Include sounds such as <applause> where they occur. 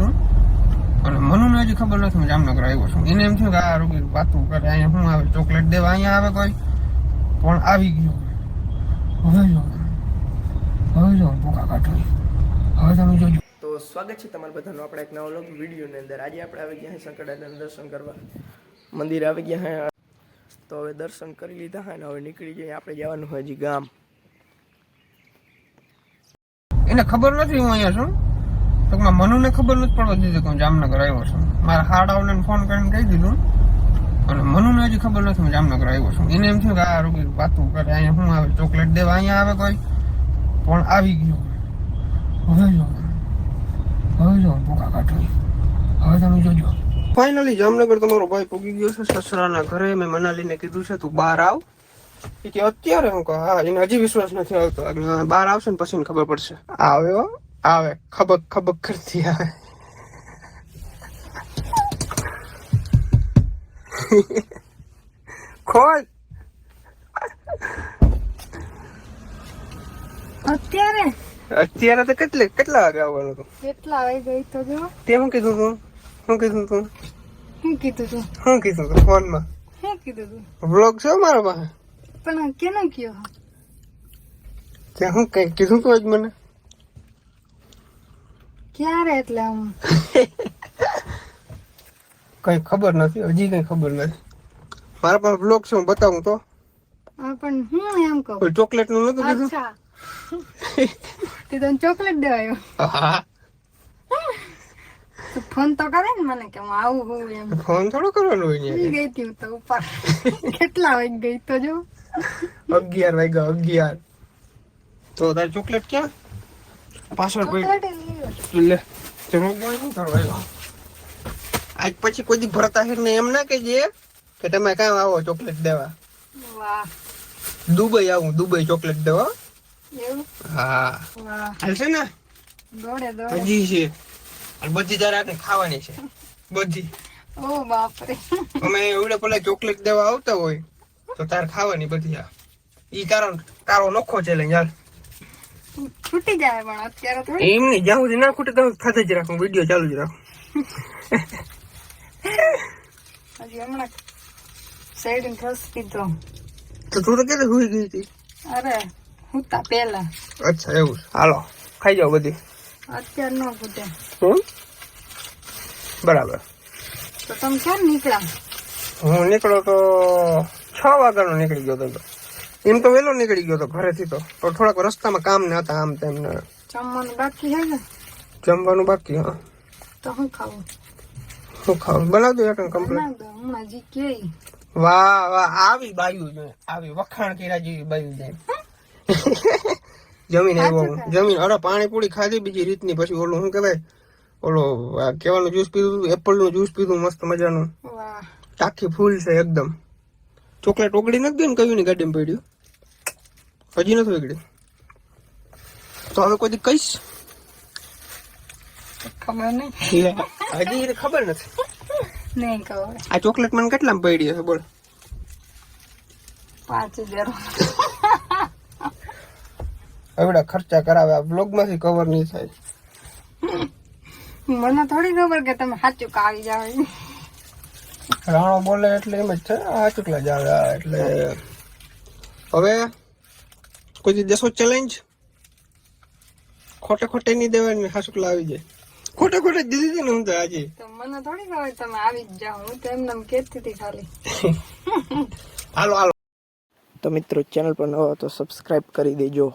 દીધું અને મનુને હજી ખબર નથી હું જામનગર આવ્યો છું. એને એમ થયું કે આ રોગી વાતું કરે અહીંયા શું આવે ચોકલેટ દેવા અહીંયા આવે કોઈ? પણ આવી ગયો. હવે જો હવે જો ભૂખા કાઢો. હવે તમે જોજો. તો સ્વાગત છે તમારા બધાનું આપણે એક નવો લોક વિડીયોની અંદર. આજે આપણે આવી ગયા છીએ દર્શન કરવા. મંદિર આવી ગયા હે. તો હવે દર્શન કરી લીધા હે ને હવે નીકળી જઈએ. આપણે જવાનું હોય હજી ગામ. એને ખબર નથી હું અહીંયા છું. ટૂંકમાં મનુને ખબર નથી પડવા દીધી કે હું જામનગર આવ્યો છું. મારા હાડાઓને ફોન કરીને કહી દીધું. અને મનુને હજી ખબર નથી હું જામનગર આવ્યો છું. એને એમ થયું કે આ રોગી વાતું કરે અહીંયા શું આવે ચોકલેટ દેવા અહીંયા આવે કોઈ? પણ આવી ગયો. હવે જો હવે જો ભૂકા કાઢો. હવે તમે જોજો. ફાઇનલી જામનગર તમારો ભાઈ પૂગી ગયો છે સસરાના ઘરે. મેં મનાલીને કીધું છે તું બહાર આવ. કે અત્યારે? હું કહું હા. એને હજી વિશ્વાસ નથી આવતો. બહાર આવશે ને પછી ખબર પડશે. આવે હો. આવે ખબક ખબક કરતી આવે. ખોલ. અત્યારે? અત્યારે તો કેટલે કેટલા વાગે આવવાનું હતું? કેટલા વાગે ગઈ તો જો? તે શું કીધું તું શું કીધું તું. શું કીધું તું? શું કીધું તું ફોનમાં. શું કીધું તું? વ્લોગ છે મારા પાસે? પણ કેનો કયો? તે હું કઈ કીધું તું જ મને. ક્યારે એટલે આમ? <laughs> કઈ ખબર નથી હજી કઈ ખબર નથી. મારા પાસે બ્લોગ છે હું બતાવું તો. પણ હું એમ કહું? ચોકલેટનું નતું કીધું? તે તને ચોકલેટ દેવાયો? ફોન તો કરે ને મને કે હું આવું હોઉં એમ. ફોન થોડો કરવાનો હોય ને. ગઈ હતી તો ઉપર. કેટલા વાગે ગઈ તો જો. અગિયાર વાગ્યા અગિયાર. તો તારે ચોકલેટ ક્યાં? પાછળ પડી લે ચલો બોય શું કરવા આજ પછી કોઈ દી ભરત આહિર ને એમ ના કહેજે કે તમે કામ આવો ચોકલેટ દેવા. વાહ. દુબઈ આવું દુબઈ ચોકલેટ દેવા. એવું? હા. વાહ. હાલશે ને? દોડે દોડે. હજી છે. અને બધી તારે આને ખાવાની છે. બધી. ઓ બાપરે. અમે એવડે પેલા ચોકલેટ દેવા આવતા હોય તો તારે ખાવાની બધી આ. ઈ તારો તારો નોખો ચેલેન્જ હાલ. છૂટી જાય પણ અત્યારે તો એમ નહીં જ્યાં સુધી ના ખૂટે તમે ખાતે જ રાખો વીડિયો ચાલુ જ રાખો. હજી હમણાં સાઈડ રસ પીધો તો તું તો ક્યારે હુઈ ગઈ હતી? અરે હું તા પેલા અચ્છા એવું હાલો ખાઈ જાઓ બધી. અત્યારે ન ફૂટે હમ? બરાબર. તો તમે ક્યાં નીકળ્યા? હું નીકળ્યો તો છ વાગ્યાનો નીકળી ગયો હતો એમ તો વહેલો નીકળી ગયો તો ઘરેથી તો. પણ થોડાક રસ્તામાં કામ ને હતા આમ તેમ ને. જમવાનું બાકી હે ને? જમવાનું બાકી હા. તો હું ખાવું? શું ખાવું? બનાવ દો એક કમ્પ્લીટ હમણાં જી કે. વાહ વાહ આવી બાયું છે. આવી વખાણ કર્યા જેવી બાયું જાય જમીન આવ્યો જમીન અરે પાણીપુરી ખાધી બીજી રીતની પછી ઓલું શું કહેવાય? ઓલો કેવાનું જ્યુસ પીધું એપલનું જ્યુસ પીધું મસ્ત મજાનું. ટાંકી ફૂલ છે એકદમ. ચોકલેટ ઓગળી નથી ગઈ ને કયું ની ગાડીમાં પડ્યું હજી નથી ઓગળ્યું તો હવે કોઈ કહીશ? ખબર નહીં. હજી ખબર નથી. નહીં ખબર. આ ચોકલેટ મને કેટલામાં પડી હશે બોલ. પાંચ હજાર. એવડા ખર્ચા કરાવે આ બ્લોગમાંથી કવર નહીં થાય. મને થોડી ખબર કે તમે સાચું કાવી જાવ. રાણો બોલે એટલે એમ જ છે. આ ચૂકલા જ આવે એટલે હવે કોઈ દેશો ચેલેન્જ ખોટે ખોટે નહીં દેવાની હાસુકલા આવી જાય. ખોટે ખોટે જ દીધી હતી ને હું તો આજે. મને થોડી ખબર તમે આવી જ જાઓ. હું તો એમને એમ કહેતી હતી ખાલી. <laughs> હાલો હાલો. તો મિત્રો ચેનલ પર નવો તો સબસ્ક્રાઇબ કરી દેજો.